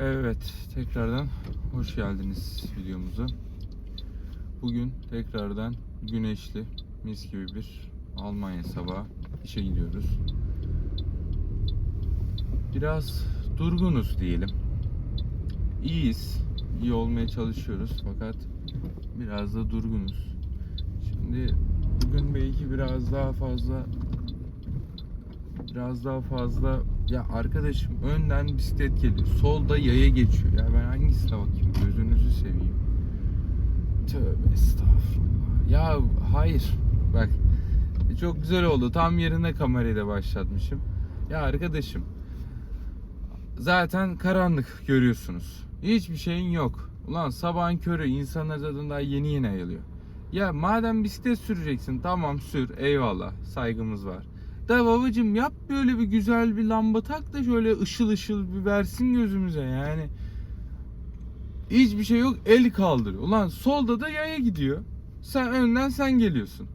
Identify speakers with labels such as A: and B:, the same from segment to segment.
A: Evet, tekrardan hoş geldiniz videomuza. Bugün tekrardan güneşli, mis gibi bir Almanya sabahı işe gidiyoruz. Biraz durgunuz diyelim. İyiyiz, iyi olmaya çalışıyoruz fakat biraz da durgunuz. Şimdi bugün belki biraz daha fazla biraz daha fazla ya arkadaşım önden bisiklet geliyor. Solda yaya geçiyor. Ya ben hangisine bakayım? Gözünüzü seveyim. Tövbe estağfurullah. Ya hayır. Bak çok güzel oldu. Tam yerine kamerayı da başlatmışım. Ya arkadaşım zaten karanlık görüyorsunuz. Hiçbir şeyin yok. Ulan sabahın körü insanlar zaten daha yeni yeni ayılıyor. Ya madem bisiklet süreceksin tamam sür eyvallah saygımız var. Da babacım yap böyle bir güzel bir lamba tak da şöyle ışıl ışıl bir versin gözümüze yani. Hiçbir şey yok el kaldırıyor. Ulan solda da yaya gidiyor. Sen önden sen geliyorsun.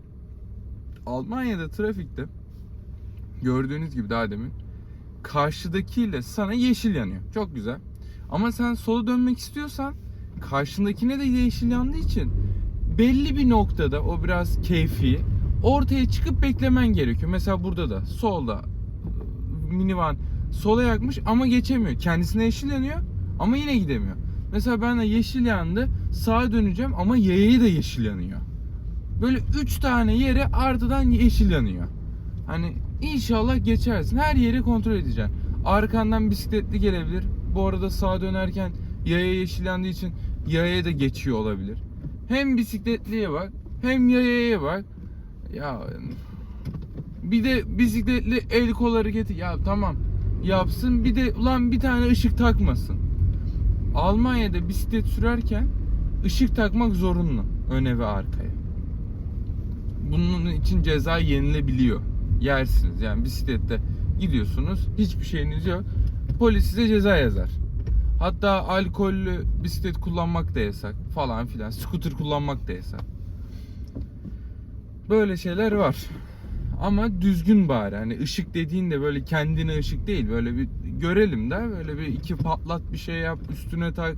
A: Almanya'da trafikte gördüğünüz gibi daha demin karşıdakiyle sana yeşil yanıyor. Çok güzel. Ama sen sola dönmek istiyorsan karşındakine de yeşil yandığı için belli bir noktada o biraz keyfi ortaya çıkıp beklemen gerekiyor. Mesela burada da solda minivan sola yakmış ama geçemiyor. Kendisine yeşil yanıyor ama yine gidemiyor. Mesela ben de yeşil yandı sağa döneceğim ama yayayı da yeşil yanıyor. Böyle 3 tane yere ardından yeşil yanıyor. Hani inşallah geçersin. Her yeri kontrol edeceksin. Arkandan bisikletli gelebilir. Bu arada sağa dönerken yaya yeşil yandığı için yayaya da geçiyor olabilir. Hem bisikletliye bak hem yayaya bak. Ya bir de bisikletli el kol hareketi ya tamam yapsın bir de ulan bir tane ışık takmasın. Almanya'da bisiklet sürerken ışık takmak zorunlu öne ve arkaya. Bunun için ceza yenilebiliyor. Yersiniz yani bisiklette gidiyorsunuz hiçbir şeyiniz yok. Polis size ceza yazar. Hatta alkollü bisiklet kullanmak da yasak falan filan. Scooter kullanmak da yasak. Böyle şeyler var. Ama düzgün bari. Hani ışık dediğin de böyle kendine ışık değil. Böyle bir görelim de böyle bir iki patlat bir şey yap üstüne tak.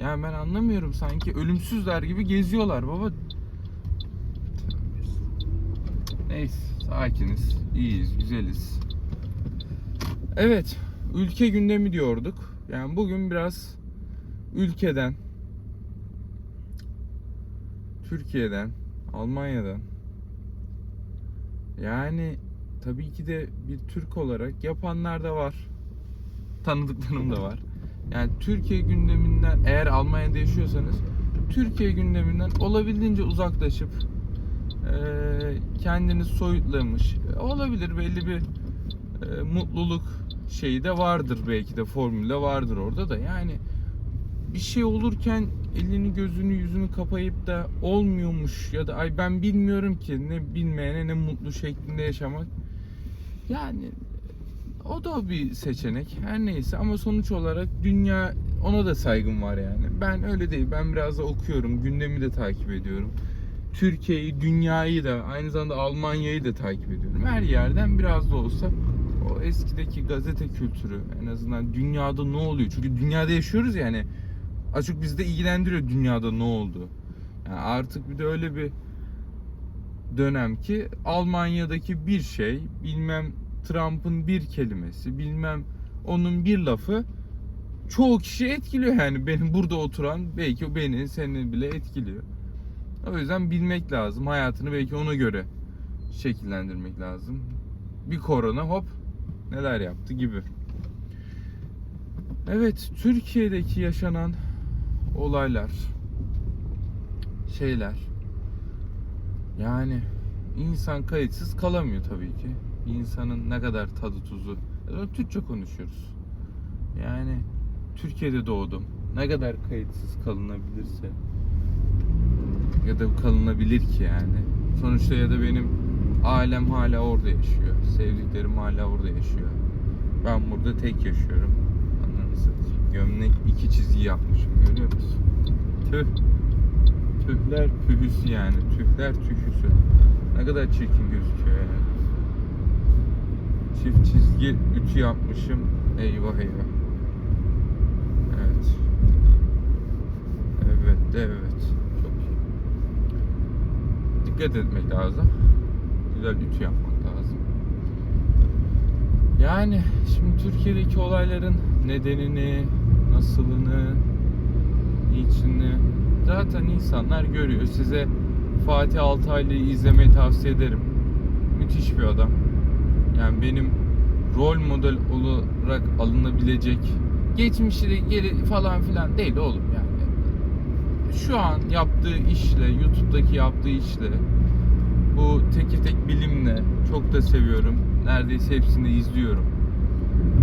A: Yani ben anlamıyorum sanki ölümsüzler gibi geziyorlar baba. Neyse sakiniz, iyiyiz, güzeliz. Evet, ülke gündemi diyorduk. Yani bugün biraz ülkeden, Türkiye'den, Almanya'dan yani tabii ki de bir Türk olarak yapanlar da var. Tanıdıklarım da var. Yani Türkiye gündeminden eğer Almanya'da yaşıyorsanız Türkiye gündeminden olabildiğince uzaklaşıp eee kendini soyutlamış olabilir belli bir eee, mutluluk şeyi de vardır belki de formülde vardır orada da yani bir şey olurken elini gözünü yüzünü kapayıp da olmuyormuş ya da ay ben bilmiyorum ki ne bilmeyene ne mutlu şeklinde yaşamak. Yani o da bir seçenek her neyse. Ama sonuç olarak dünya ona da saygım var yani. Ben öyle değil ben biraz da okuyorum gündemi de takip ediyorum. Türkiye'yi dünyayı da aynı zamanda Almanya'yı da takip ediyorum. Her yerden biraz da olsa o eskideki gazete kültürü en azından dünyada ne oluyor? Çünkü dünyada yaşıyoruz yani açık bizde ilgilendiriyor dünyada ne oldu. Yani artık bir de öyle bir dönem ki Almanya'daki bir şey, bilmem Trump'ın bir kelimesi, bilmem onun bir lafı çoğu kişi etkiliyor yani benim burada oturan belki beni seni bile etkiliyor. O yüzden bilmek lazım. Hayatını belki ona göre şekillendirmek lazım. Bir korona hop neler yaptı gibi. Evet, Türkiye'deki yaşanan olaylar, şeyler. Yani insan kayıtsız kalamıyor tabii ki. Bir insanın ne kadar tadı tuzu. Türkçe konuşuyoruz. Yani Türkiye'de doğdum. Ne kadar kayıtsız kalınabilirse ya da kalınabilir ki yani. Sonuçta ya da benim ailem hala orada yaşıyor. Sevdiklerim hala orada yaşıyor. Ben burada tek yaşıyorum. Satayım gömlek iki çizgi yapmışım görüyor musun? Tüh. Tühler pühüsü yani. Tühler tühüsü. Ne kadar çirkin gözüküyor yani. Çift çizgi ütü yapmışım. Eyvah eyvah. Evet. Evet de evet. Çok iyi. Dikkat etmek lazım. Güzel ütü yapmak lazım. Yani şimdi Türkiye'deki olayların nedenini nasılını, niçini zaten insanlar görüyor. Size Fatih Altaylı'yı izlemeyi tavsiye ederim. Müthiş bir adam. Yani benim rol model olarak alınabilecek geçmişi de geri falan filan değil oğlum yani. Şu an yaptığı işle, YouTube'daki yaptığı işle, bu tekir tek bilimle çok da seviyorum. Neredeyse hepsini izliyorum.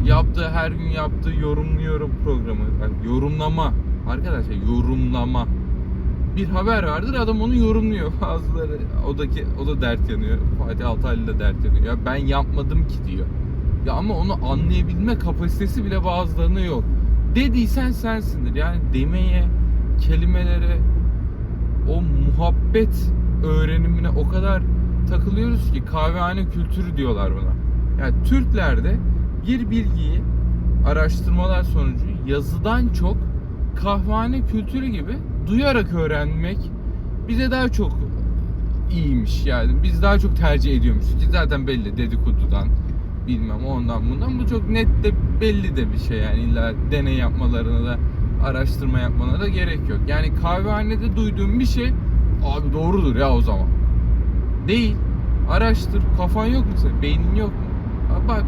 A: Yaptığı her gün yaptığı yorumluyorum programı. Bak, yorumlama. Arkadaşlar yorumlama. Bir haber vardır adam onu yorumluyor. Bazıları o da o da dert yanıyor. Fatih Altaylı da dert yanıyor. Ya ben yapmadım ki diyor. Ya ama onu anlayabilme kapasitesi bile bazılarına yok. Dediysen sensindir. Yani demeye, kelimelere, o muhabbet öğrenimine o kadar takılıyoruz ki kahvehane kültürü diyorlar buna. Yani Türklerde bir bilgiyi araştırmalar sonucu yazıdan çok kahvehane kültürü gibi duyarak öğrenmek bize daha çok iyiymiş yani. Biz daha çok tercih ediyormuşuz ki zaten belli dedikodudan bilmem ondan bundan. Bu çok net de belli de bir şey yani illa deney yapmalarına da araştırma yapmalarına da gerek yok. Yani kahvehanede duyduğum bir şey abi doğrudur ya o zaman. Değil. Araştır. Kafan yok mu senin? Beynin yok mu? Bak.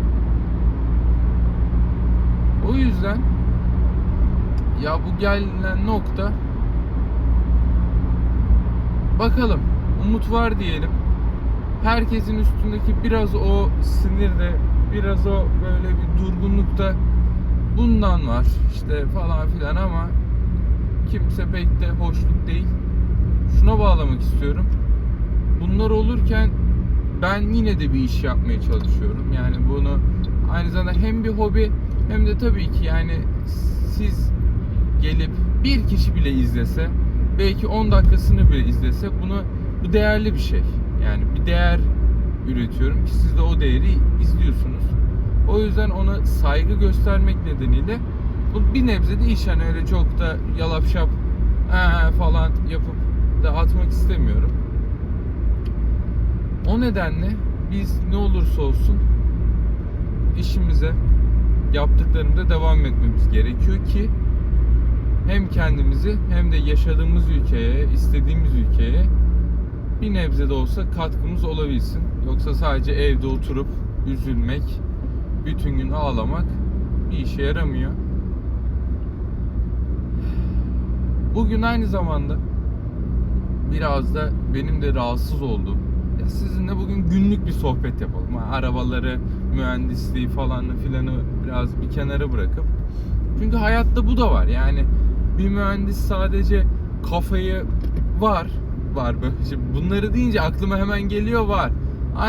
A: O yüzden ya bu gelinen nokta bakalım umut var diyelim. Herkesin üstündeki biraz o sinirde, biraz o böyle bir durgunlukta bundan var işte falan filan ama kimse pek de hoşnut değil. Şuna bağlamak istiyorum. Bunlar olurken ben yine de bir iş yapmaya çalışıyorum. Yani bunu aynı zamanda hem bir hobi hem de tabii ki yani siz gelip bir kişi bile izlese belki 10 dakikasını bile izlese bunu bu değerli bir şey. Yani bir değer üretiyorum ki siz de o değeri izliyorsunuz. O yüzden ona saygı göstermek nedeniyle bu bir nebze de iş hani öyle çok da yalap şap "Aa" falan yapıp da atmak istemiyorum. O nedenle biz ne olursa olsun işimize yaptıklarımıza devam etmemiz gerekiyor ki hem kendimizi hem de yaşadığımız ülkeye, istediğimiz ülkeye bir nebze de olsa katkımız olabilsin. Yoksa sadece evde oturup üzülmek, bütün gün ağlamak bir işe yaramıyor. Bugün aynı zamanda biraz da benim de rahatsız olduğum sizinle bugün günlük bir sohbet yapalım. Arabaları, mühendisliği falan filanı biraz bir kenara bırakıp çünkü hayatta bu da var. Yani bir mühendis sadece kafayı var var böyle. Şimdi bunları deyince aklıma hemen geliyor var.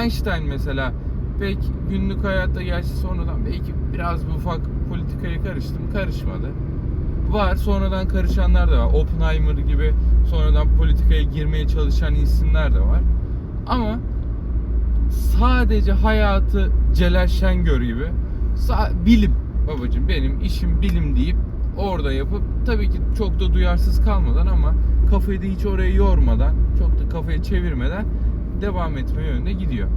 A: Einstein mesela pek günlük hayatta gerçi sonradan belki biraz bir ufak politikaya karıştım karışmadı. Var sonradan karışanlar da var. Oppenheimer gibi sonradan politikaya girmeye çalışan isimler de var. Ama sadece hayatı Celal Şengör gibi sa- bilim babacığım benim işim bilim deyip orada yapıp tabii ki çok da duyarsız kalmadan ama kafayı da hiç oraya yormadan çok da kafayı çevirmeden devam etme yönünde gidiyor.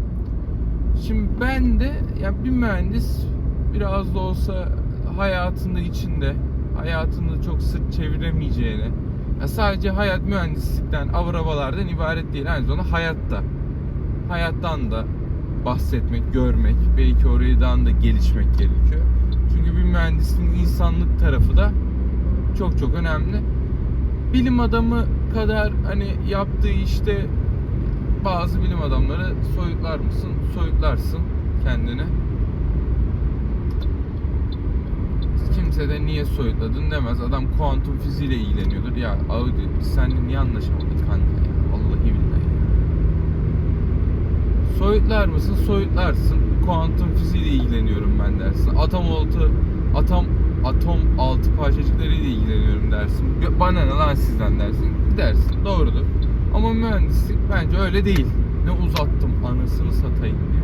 A: Şimdi ben de ya bir mühendis biraz da olsa hayatında içinde hayatında çok sırt çeviremeyeceğini ya sadece hayat mühendislikten avrabalardan ibaret değil aynı zamanda hayatta hayattan da bahsetmek, görmek belki oradan da gelişmek gerekiyor. Çünkü bir mühendisin insanlık tarafı da çok çok önemli. Bilim adamı kadar hani yaptığı işte bazı bilim adamları soyutlar mısın? Soyutlarsın kendini. Kimse de niye soyutladın demez. Adam kuantum fiziğiyle ilgileniyordur. Ya Audi biz niye anlaşamadık kanka ya? Vallahi billahi ya. Soyutlar mısın? Soyutlarsın. Kuantum fiziğiyle ilgileniyorum ben dersin. Atom altı atom atom altı parçacıklarıyla ilgileniyorum dersin. Bana ne lan sizden dersin. Dersin. Doğrudur. Ama mühendislik bence öyle değil. Ne uzattım anasını satayım diye.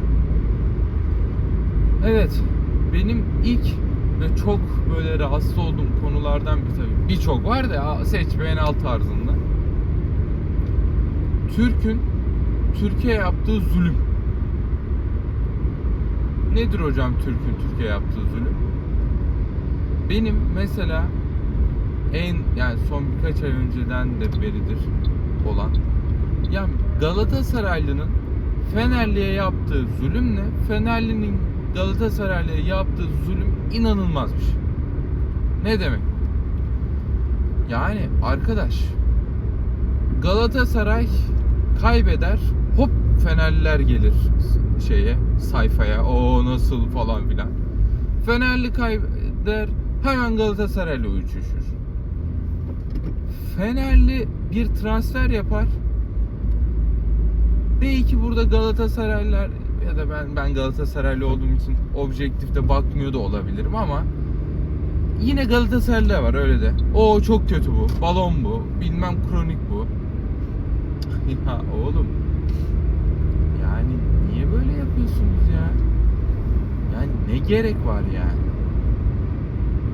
A: Evet. Benim ilk ve çok böyle rahatsız olduğum konulardan bir tabii. Birçok var da seç beğen al tarzında. Türk'ün Türkiye yaptığı zulüm. Nedir hocam Türk'ün Türkiye yaptığı zulüm? Benim mesela en yani son birkaç ay önceden de beridir olan yani Galatasaraylı'nın Fenerli'ye yaptığı zulümle Fenerli'nin Galatasaraylı'ya yaptığı zulüm inanılmazmış. Ne demek? Yani arkadaş Galatasaray kaybeder hop Fenerliler gelir şeye sayfaya o nasıl falan filan. Fenerli kaybeder hemen Galatasaray'la uçuşur. Fenerli bir transfer yapar. Belki burada Galatasaraylılar ya da ben ben Galatasaraylı olduğum için objektifte bakmıyor da olabilirim ama yine Galatasaraylı var öyle de. O çok kötü bu. Balon bu. Bilmem kronik bu. ya oğlum. Yani niye böyle yapıyorsunuz ya? Yani ne gerek var yani?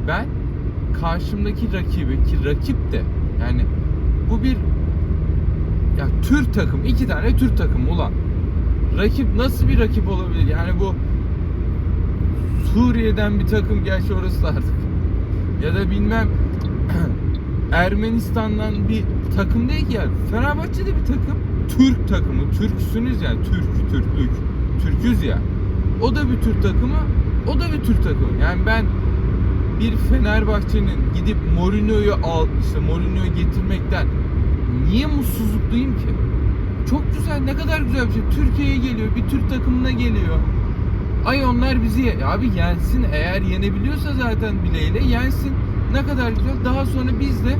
A: Ben karşımdaki rakibi ki rakip de yani bu bir ya Türk takım iki tane Türk takımı ulan rakip nasıl bir rakip olabilir yani bu Suriye'den bir takım gerçi orası artık ya da bilmem Ermenistan'dan bir takım değil ki yani Fenerbahçe'de bir takım. Türk takımı. Türksünüz yani. Türk Türklük Türküz ya. O da bir Türk takımı. O da bir Türk takımı. Yani ben bir Fenerbahçe'nin gidip Mourinho'yu al işte Mourinho'yu getirmekten niye mutsuzluk duyayım ki? Çok güzel, ne kadar güzel bir şey. Türkiye'ye geliyor, bir Türk takımına geliyor. Ay onlar bizi abi yensin. Eğer yenebiliyorsa zaten bileğiyle yensin. Ne kadar güzel. Daha sonra biz de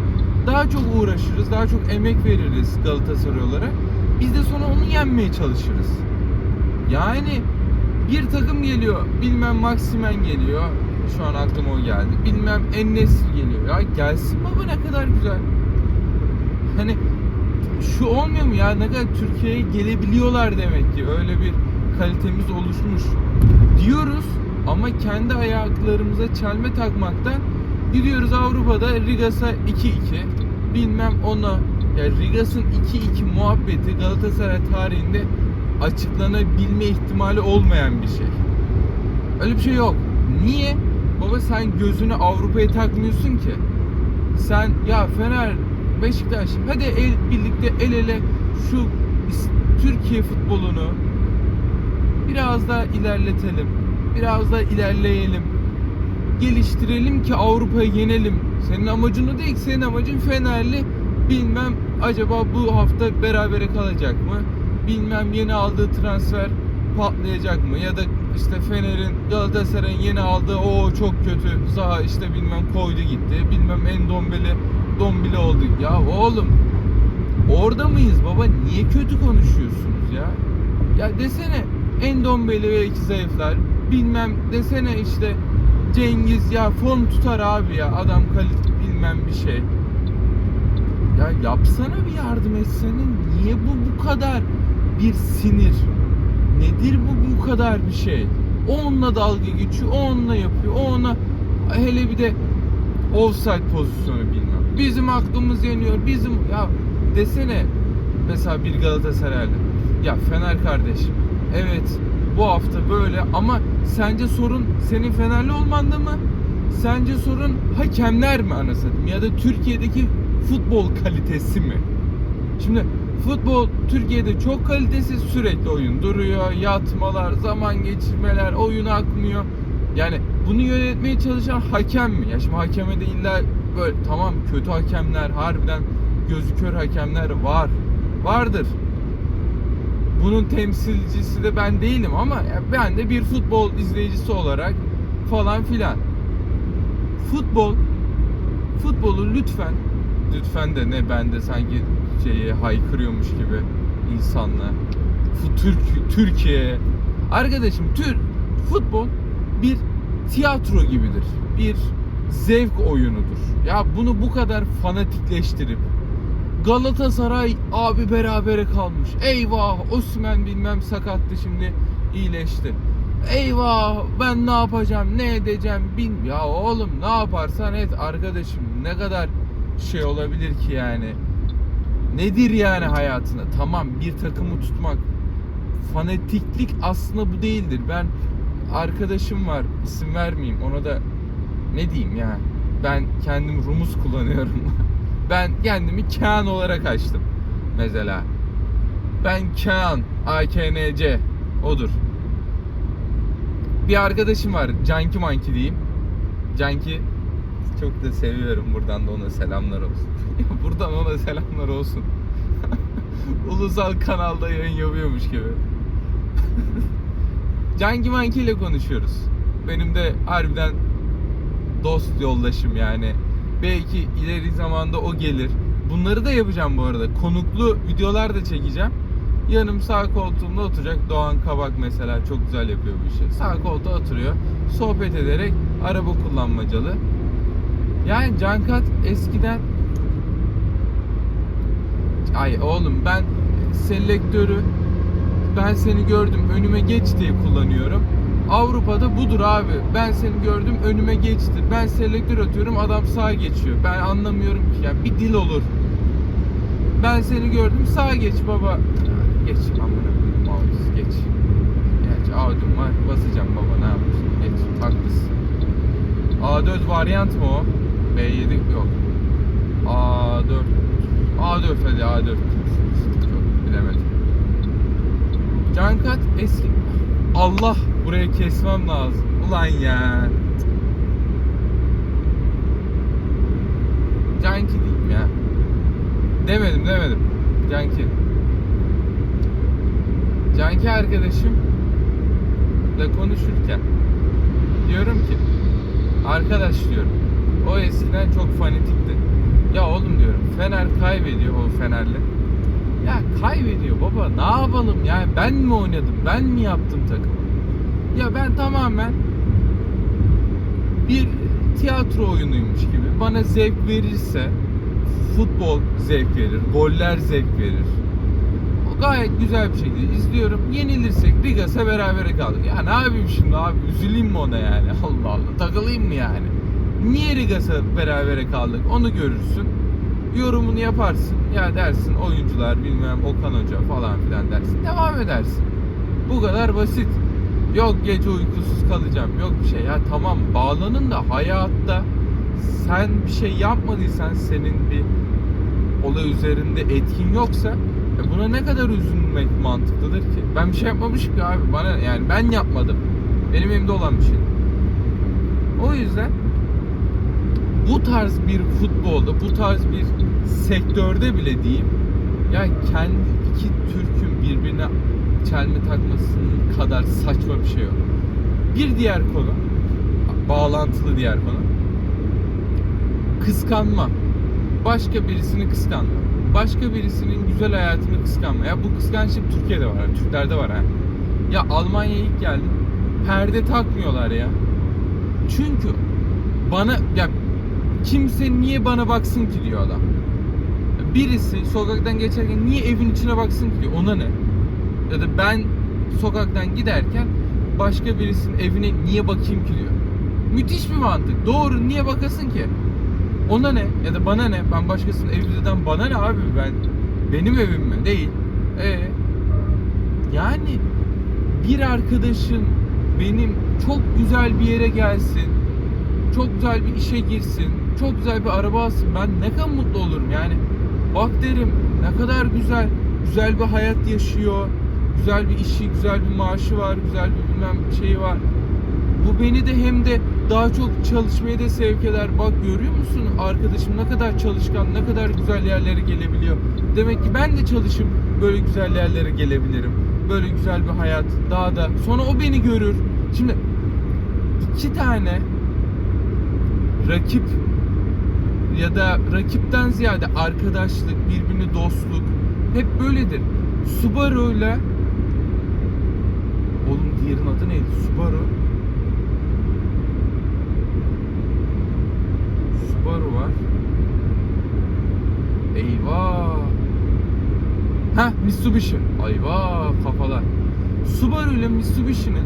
A: daha çok uğraşırız, daha çok emek veririz Galatasaray olarak. Biz de sonra onu yenmeye çalışırız. Yani bir takım geliyor, bilmem Maximen geliyor. Şu an aklıma o geldi. Bilmem Ennesri geliyor. Ya gelsin baba ne kadar güzel. Hani şu olmuyor mu ya ne kadar Türkiye'ye gelebiliyorlar demek ki öyle bir kalitemiz oluşmuş diyoruz ama kendi ayaklarımıza çelme takmaktan gidiyoruz Avrupa'da Rigas'a 2-2 bilmem ona ya Rigas'ın 2-2 muhabbeti Galatasaray tarihinde açıklanabilme ihtimali olmayan bir şey. Öyle bir şey yok. Niye? Baba sen gözünü Avrupa'ya takmıyorsun ki. Sen ya Fener, Beşiktaş hadi el birlikte el ele şu Türkiye futbolunu biraz daha ilerletelim. Biraz daha ilerleyelim. Geliştirelim ki Avrupa'yı yenelim. Senin amacın o değil. Senin amacın Fenerli bilmem acaba bu hafta berabere kalacak mı? Bilmem yeni aldığı transfer patlayacak mı? Ya da işte Fener'in Galatasaray'ın yeni aldığı o çok kötü Zaha işte bilmem koydu gitti. Bilmem Endombele Dombile oldu. Ya oğlum orada mıyız baba? Niye kötü konuşuyorsunuz ya? Ya desene Endombele ve iki zayıflar. Bilmem desene işte Cengiz ya form tutar abi ya adam kalite bilmem bir şey. Ya yapsana bir yardım etsene. Niye bu bu kadar bir sinir? Nedir bu bu kadar bir şey? Onunla dalga geçiyor, onunla yapıyor, ona hele bir de offside pozisyonu bilmem. Bizim aklımız yeniyor, bizim ya desene mesela bir Galatasaraylı. Ya Fener kardeşim, evet bu hafta böyle ama sence sorun senin Fenerli olmanda mı? Sence sorun hakemler mi anasını ya da Türkiye'deki futbol kalitesi mi? Şimdi futbol Türkiye'de çok kalitesiz sürekli oyun duruyor, yatmalar, zaman geçirmeler, oyun akmıyor. Yani bunu yönetmeye çalışan hakem mi? Ya şimdi hakeme de illa böyle tamam kötü hakemler, harbiden gözü kör hakemler var. Vardır. Bunun temsilcisi de ben değilim ama ben de bir futbol izleyicisi olarak falan filan. Futbol futbolu lütfen lütfen de ne ben de sanki şeyi haykırıyormuş gibi insanla Türk Türkiye arkadaşım Tür futbol bir tiyatro gibidir. Bir zevk oyunudur. Ya bunu bu kadar fanatikleştirip Galatasaray abi berabere kalmış. Eyvah Osman bilmem sakattı şimdi iyileşti. Eyvah ben ne yapacağım ne edeceğim bin ya oğlum ne yaparsan et arkadaşım ne kadar şey olabilir ki yani Nedir yani hayatına? Tamam bir takımı tutmak. Fanatiklik aslında bu değildir. Ben arkadaşım var isim vermeyeyim ona da ne diyeyim ya ben kendim Rumuz kullanıyorum. ben kendimi Kaan olarak açtım mesela. Ben Kaan AKNC odur. Bir arkadaşım var Canki Manki diyeyim. Canki çok da seviyorum buradan da ona selamlar olsun. buradan ona selamlar olsun. Ulusal kanalda yayın yapıyormuş gibi. Canki Manki ile konuşuyoruz. Benim de harbiden dost yoldaşım yani. Belki ileri zamanda o gelir. Bunları da yapacağım bu arada. Konuklu videolar da çekeceğim. Yanım sağ koltuğumda oturacak Doğan Kabak mesela çok güzel yapıyor bu işi. Sağ koltuğa oturuyor. Sohbet ederek araba kullanmacalı. Yani Cankat eskiden Ay oğlum ben selektörü ben seni gördüm önüme geç diye kullanıyorum. Avrupa'da budur abi. Ben seni gördüm önüme geçti. Ben selektör atıyorum adam sağa geçiyor. Ben anlamıyorum ki ya bir dil olur. Ben seni gördüm sağa geç baba. Geç amına koyayım geç. Geç Audi'm var basacağım baba ne yapıyorsun geç haklısın. A4 varyant mı o? B7 yok. A4 A4 hadi A4 Çok bilemedim. Cankat eski Allah buraya kesmem lazım. Ulan ya. Canki diyeyim ya. Demedim demedim. Canki. Canki arkadaşım da konuşurken diyorum ki arkadaş diyorum o eskiden çok fanatikti. Ya oğlum diyorum Fener kaybediyor o Fenerli. Ya kaybediyor baba ne yapalım yani ben mi oynadım ben mi yaptım takımı? Ya ben tamamen bir tiyatro oyunuymuş gibi bana zevk verirse futbol zevk verir, goller zevk verir. O gayet güzel bir şekilde izliyorum. Yenilirsek Rigas'a berabere kaldık. Ya ne yapayım şimdi abi üzüleyim mi ona yani? Allah Allah takılayım mı yani? Niye Rigas'a berabere kaldık onu görürsün. Yorumunu yaparsın. Ya dersin oyuncular bilmem Okan Hoca falan filan dersin. Devam edersin. Bu kadar basit. Yok gece uykusuz kalacağım. Yok bir şey. Ya tamam bağlanın da hayatta sen bir şey yapmadıysan senin bir olay üzerinde etkin yoksa e buna ne kadar üzülmek mantıklıdır ki? Ben bir şey yapmamışım ki abi. Bana yani ben yapmadım. Benim elimde olan bir şey. O yüzden bu tarz bir futbolda, bu tarz bir sektörde bile diyeyim yani kendi iki Türk'ün birbirine çelme takmasının kadar saçma bir şey yok. Bir diğer konu, bağlantılı diğer konu. Kıskanma. Başka birisini kıskanma. Başka birisinin güzel hayatını kıskanma. Ya bu kıskançlık Türkiye'de var. Türklerde var ha. Ya Almanya'ya ilk geldim. Perde takmıyorlar ya. Çünkü bana ya kimse niye bana baksın ki diyor adam. Birisi sokaktan geçerken niye evin içine baksın ki diyor. Ona ne? Ya da ben sokaktan giderken başka birisinin evine niye bakayım ki diyor. Müthiş bir mantık. Doğru niye bakasın ki? Ona ne? Ya da bana ne? Ben başkasının evinden bana ne abi? Ben benim evim mi? Değil. E yani bir arkadaşın benim çok güzel bir yere gelsin. Çok güzel bir işe girsin. Çok güzel bir araba alsın. Ben ne kadar mutlu olurum yani. Bak derim ne kadar güzel. Güzel bir hayat yaşıyor. Güzel bir işi, güzel bir maaşı var. Güzel bir bilmem şeyi var. Bu beni de hem de daha çok çalışmaya da sevk eder. Bak görüyor musun arkadaşım ne kadar çalışkan, ne kadar güzel yerlere gelebiliyor. Demek ki ben de çalışıp böyle güzel yerlere gelebilirim. Böyle güzel bir hayat daha da. Sonra o beni görür. Şimdi iki tane rakip ya da rakipten ziyade arkadaşlık, birbirine dostluk hep böyledir. Subaru ile Oğlum diğerinin adı neydi? Subaru Subaru var. Eyvah. Ha Mitsubishi. Ayvah kafalar. Subaru ile Mitsubishi'nin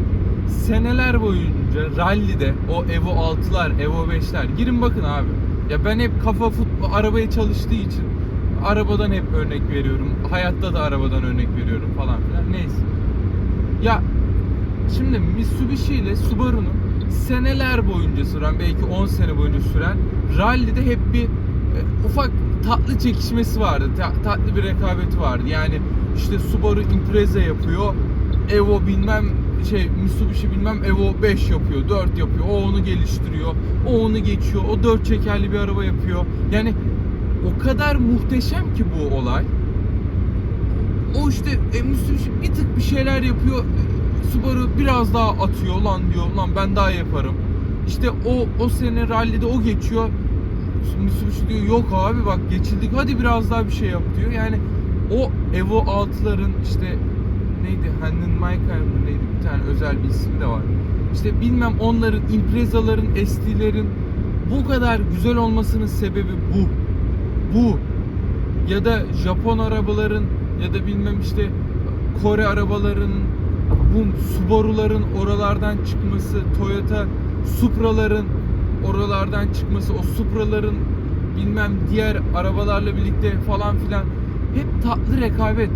A: seneler boyunca rallide o Evo 6'lar, Evo 5'ler girin bakın abi. Ya ben hep kafa futbol arabaya çalıştığı için arabadan hep örnek veriyorum. Hayatta da arabadan örnek veriyorum falan filan. Neyse. Ya şimdi Mitsubishi ile Subaru'nun seneler boyunca süren belki 10 sene boyunca süren rallide hep bir e, ufak tatlı çekişmesi vardı. Ta- tatlı bir rekabeti vardı. Yani işte Subaru Impreza yapıyor. Evo bilmem şey Mitsubishi bilmem Evo 5 yapıyor, 4 yapıyor. O onu geliştiriyor. O onu geçiyor. O 4 çekerli bir araba yapıyor. Yani o kadar muhteşem ki bu olay. O işte e, Mitsubishi bir tık bir şeyler yapıyor. Subaru biraz daha atıyor lan diyor. Lan ben daha yaparım. İşte o o sene rallide o geçiyor. Mitsubishi diyor yok abi bak geçildik hadi biraz daha bir şey yap diyor. Yani o Evo 6'ların işte neydi Handenmaker mı neydi bir tane özel bir ismi de var. İşte bilmem onların Impreza'ların, ST'lerin bu kadar güzel olmasının sebebi bu. Bu. Ya da Japon arabaların ya da bilmem işte Kore arabalarının bu Subaru'ların oralardan çıkması, Toyota Supra'ların oralardan çıkması, o Supra'ların bilmem diğer arabalarla birlikte falan filan hep tatlı rekabet.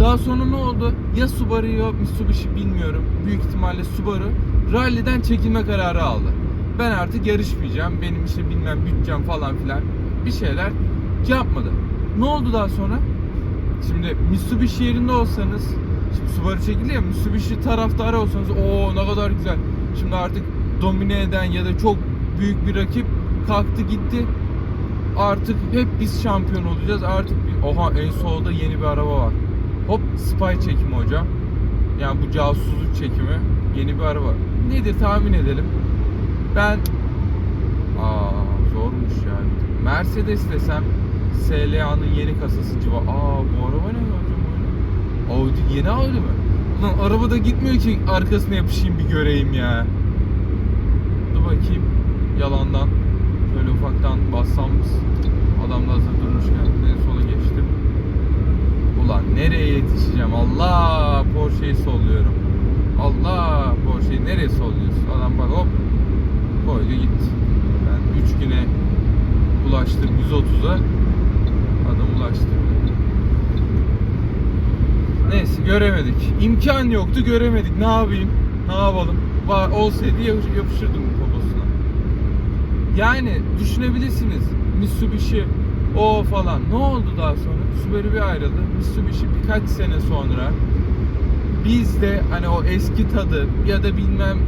A: Daha sonra ne oldu? Ya Subaru ya Mitsubishi bilmiyorum. Büyük ihtimalle Subaru ralliden çekilme kararı aldı. Ben artık yarışmayacağım. Benim işte bilmem bütçem falan filan bir şeyler yapmadı. Ne oldu daha sonra? Şimdi Mitsubishi yerinde olsanız Şimdi Subaru çekildi ya Mitsubishi taraftarı olsanız o ne kadar güzel. Şimdi artık domine eden ya da çok büyük bir rakip kalktı gitti. Artık hep biz şampiyon olacağız. Artık bir, oha en solda yeni bir araba var. Hop spy çekimi hocam. Yani bu casusluk çekimi yeni bir araba. Nedir tahmin edelim. Ben aa zormuş yani. Mercedes desem SLA'nın yeni kasası civa. Aa bu araba ne öyle? Audi yeni Audi mi? Lan arabada gitmiyor ki arkasına yapışayım bir göreyim ya. Dur bakayım yalandan şöyle ufaktan bassam. Adam da hazır durmuşken en sola geçtim. Ulan nereye yetişeceğim? Allah Porsche'yi solluyorum. Allah Porsche'yi nereye solluyorsun? Adam bak hop koydu gitti. Ben 3 güne ulaştım 130'a. Adam ulaştı. Neyse göremedik. İmkan yoktu göremedik. Ne yapayım? Ne yapalım? Var, olsaydı yapış- yapışırdım poposuna. Yani düşünebilirsiniz. Mitsubishi o falan. Ne oldu daha sonra? Subaru bir ayrıldı. Mitsubishi birkaç sene sonra biz de hani o eski tadı ya da bilmem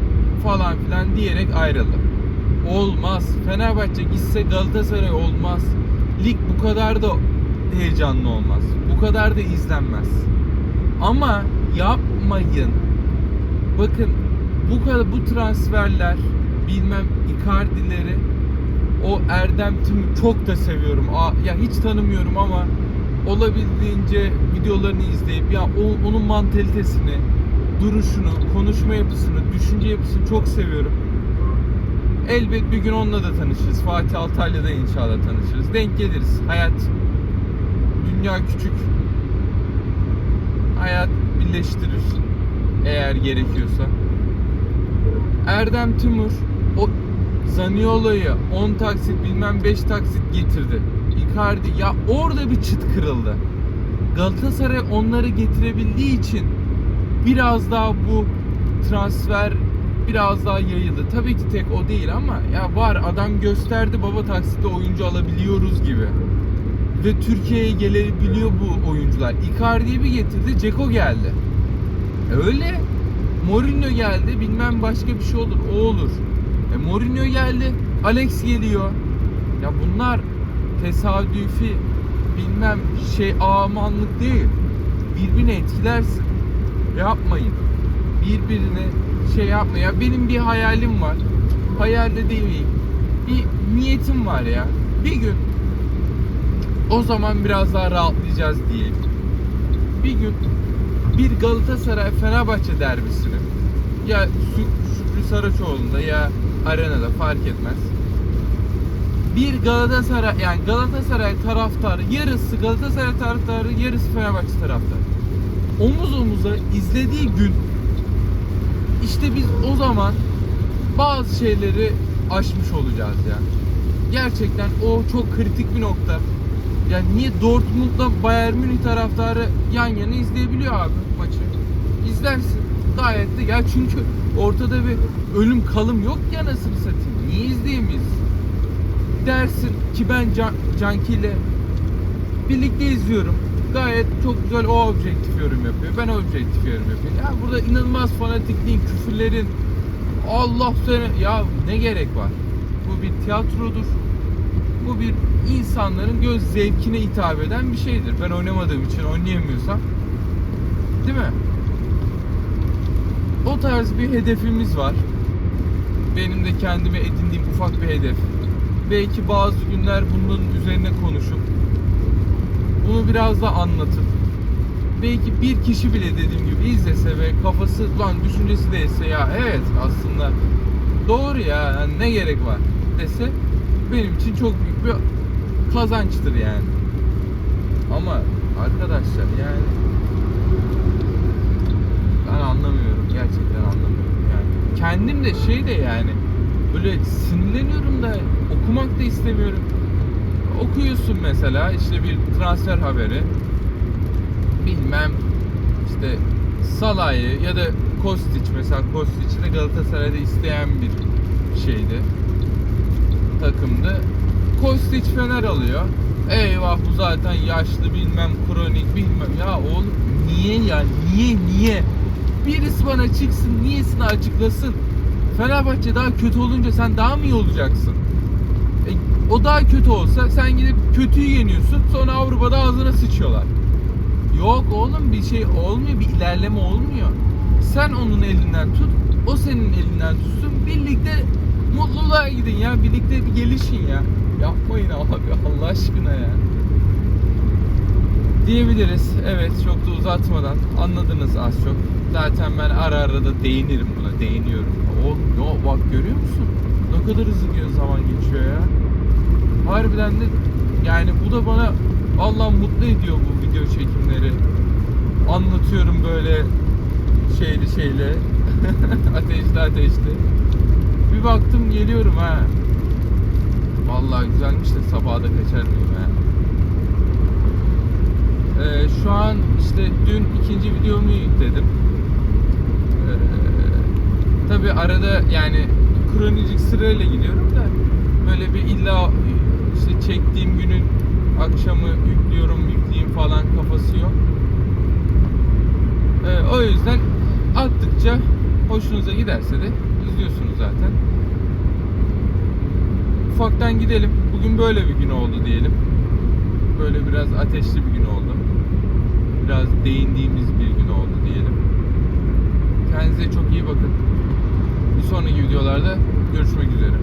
A: falan filan diyerek ayrıldı. Olmaz. Fenerbahçe gitse Galatasaray olmaz. Lig bu kadar da heyecanlı olmaz. Bu kadar da izlenmez. Ama yapmayın. Bakın bu kadar bu transferler bilmem Icardi'leri o Erdem Tim'i çok da seviyorum. Aa, ya hiç tanımıyorum ama olabildiğince videolarını izleyip ya o, onun mantalitesini, duruşunu, konuşma yapısını, düşünce yapısını çok seviyorum. Elbet bir gün onunla da tanışırız. Fatih Altaylı'da inşallah tanışırız. Denk geliriz. Hayat dünya küçük. Hayat birleştirir. Eğer gerekiyorsa. Erdem Timur o Zaniolo'yu 10 taksit bilmem 5 taksit getirdi. Icardi ya orada bir çıt kırıldı. Galatasaray onları getirebildiği için biraz daha bu transfer biraz daha yayıldı. Tabii ki tek o değil ama ya var adam gösterdi baba taksitte oyuncu alabiliyoruz gibi. Ve Türkiye'ye gelebiliyor bu oyuncular. Icardi'yi bir getirdi, Ceko geldi. Öyle. Mourinho geldi, bilmem başka bir şey olur, o olur. E Mourinho geldi, Alex geliyor. Ya bunlar tesadüfi bilmem şey amanlık değil. Birbirini etkilersin. Yapmayın. Birbirine şey yapma ya. Benim bir hayalim var. Hayalde değil miyim? Bir niyetim var ya. Bir gün o zaman biraz daha rahatlayacağız diye. Bir gün bir Galatasaray Fenerbahçe derbisini ya Şü- Şükrü Saraçoğlu'nda ya arenada fark etmez. Bir Galatasaray yani Galatasaray taraftarı yarısı Galatasaray taraftarı yarısı Fenerbahçe taraftarı. Omuz omuza izlediği gün işte biz o zaman bazı şeyleri aşmış olacağız ya. Gerçekten o çok kritik bir nokta. Yani niye Dortmund'la Bayern Münih taraftarı yan yana izleyebiliyor abi maçı? İzlersin. Gayet de ya çünkü ortada bir ölüm kalım yok ki anasını satayım. Niye izleyemeyiz? Dersin ki ben Can, ile birlikte izliyorum. Gayet çok güzel o objektif yorum yapıyor. Ben objektif yorum yapıyorum. Ya burada inanılmaz fanatikliğin, küfürlerin Allah seni ya ne gerek var? Bu bir tiyatrodur. Bu bir insanların göz zevkine hitap eden bir şeydir. Ben oynamadığım için oynayamıyorsam. Değil mi? O tarz bir hedefimiz var. Benim de kendime edindiğim ufak bir hedef. Belki bazı günler bunun üzerine konuşup bunu biraz da anlatıp belki bir kişi bile dediğim gibi izlese ve kafası lan düşüncesi de etse ya evet aslında doğru ya yani ne gerek var dese benim için çok büyük bir kazançtır yani. Ama arkadaşlar yani ben anlamıyorum gerçekten anlamıyorum yani. Kendim de şey de yani böyle sinirleniyorum da okumak da istemiyorum. Okuyorsun mesela işte bir transfer haberi bilmem işte Salah'ı ya da Kostić mesela Kostić'i de Galatasaray'da isteyen bir şeydi takımdı. Kostić Fener alıyor. Eyvah bu zaten yaşlı bilmem kronik bilmem. Ya oğlum niye ya niye niye? Birisi bana çıksın niyesini açıklasın. Fenerbahçe daha kötü olunca sen daha mı iyi olacaksın? E, o daha kötü olsa sen gidip kötüyü yeniyorsun sonra Avrupa'da ağzına sıçıyorlar. Yok oğlum bir şey olmuyor bir ilerleme olmuyor. Sen onun elinden tut o senin elinden tutsun birlikte mutluluğa gidin ya birlikte bir gelişin ya. Yapmayın abi Allah aşkına ya. Diyebiliriz. Evet çok da uzatmadan anladınız az çok. Zaten ben ara ara da değinirim buna değiniyorum. Oğlum ya bak görüyor musun? Ne kadar hızlı zaman geçiyor ya. Harbiden de yani bu da bana Allah mutlu ediyor bu video çekimleri. Anlatıyorum böyle şeyli şeyle. ateşli ateşli. Baktım geliyorum ha. Vallahi güzelmiş de sabaha da kaçar mıyım ha. Ee, şu an işte dün ikinci videomu yükledim. Ee, Tabi arada yani kronolojik sırayla gidiyorum da böyle bir illa işte çektiğim günün akşamı yüklüyorum yükleyeyim falan kafası yok. Ee, o yüzden attıkça hoşunuza giderse de izliyorsunuz zaten. Ufaktan gidelim. Bugün böyle bir gün oldu diyelim. Böyle biraz ateşli bir gün oldu. Biraz değindiğimiz bir gün oldu diyelim. Kendinize çok iyi bakın. Bir sonraki videolarda görüşmek üzere.